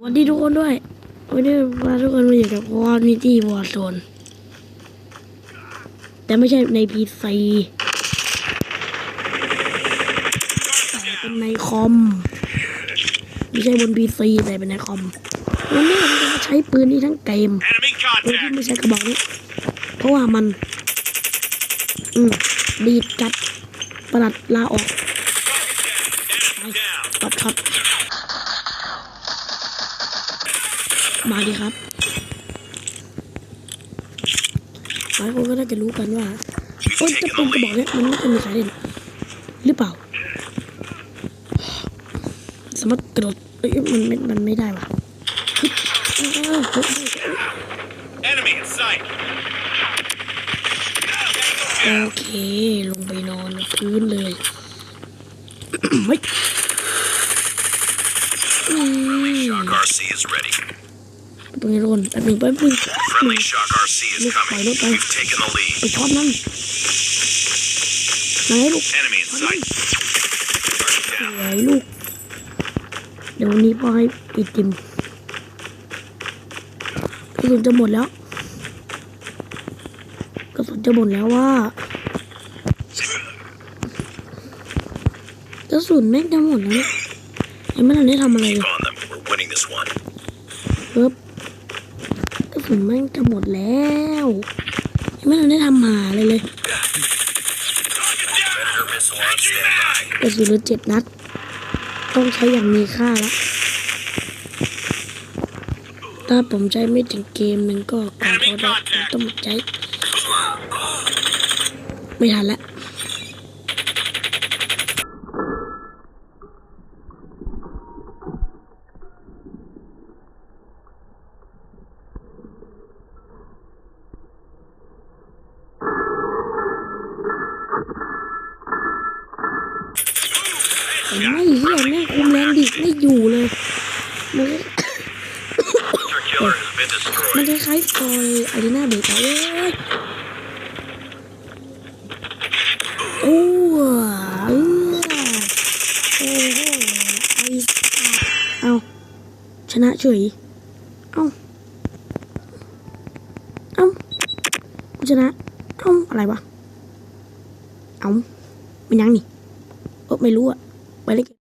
สวัสดีทุกคนด้วยวันนี้พาทุกคนมาอยู่กับวอร์นิตี้วอร์โซนแต่ไม่ใช่ในพีซีแต่เป็นในคอม ไม่ใช่บนพีซีแต่เป็นในคอม วันนี้ผมจะใช้ปืนนี้ทั้งเกม Enemy ปืนที่ไม่ใช้กระบอกนี้ เพราะว่ามัน อืมดีดจัดประหลัดลาออก Enemy down. ตอบครับ มาดีครับหลายคนก็น่าจะรู้กันว่าโอ้ยจะปืนกระบอกเนี้ยมันไม่เคยมีใครเล่นหรือเปล่า สามารถกระโดดเอ้ยมันไม่มันไม่ได้ว่ะเฮ้ยเอ้ยเอ้ยเอ้ยเอ้ย Enemy in sight. โอเค ลงไปนอนกับพื้นเลยไม่อืม Shock RC is ready. ตรงนี้ทุกคนแป๊บหนึงแป๊บหนึง Friendly Shock RC is Look, coming. I look, I- We've taken the ไป lead. ช็อตมันไหนลูก Enemy in sight. Target ส down. วยลูก เดี๋ยววันนี้พ่อให้ไอติมกระสุนจะหมดแล้วกระสุนจะหมดแล้วว่ากระสุนแม่งจะหมดแล้วเนี่ยยังไม่ทันได้ทำอะไรเลย On them. We're winning this one. ปึ๊บกระ สุนม่งจะหมดแล้วยังไม่ทันได้ทำหาเลยเลยกระสุนเหลือเจ็ดนัด ต้องใช้อย่างมีค่าล้วถ้าผมใช้ไม่ถึงเกมหนึ่งก็ก่อนพอได้ผมต้องใช้ ไม่ทันแล้ว ไม่เฮียแม่งคุมแรงดิไม่อยู่เลยมันมันคล้ายๆฟอยอารีนาเบรกเอาเว้ยโอ้เออโอ้โหไอเอาชนะเฉยเอาเอากูชนะเอาอะไรวะเอามันยังนี่เออไม่รู้อะ ไปเลย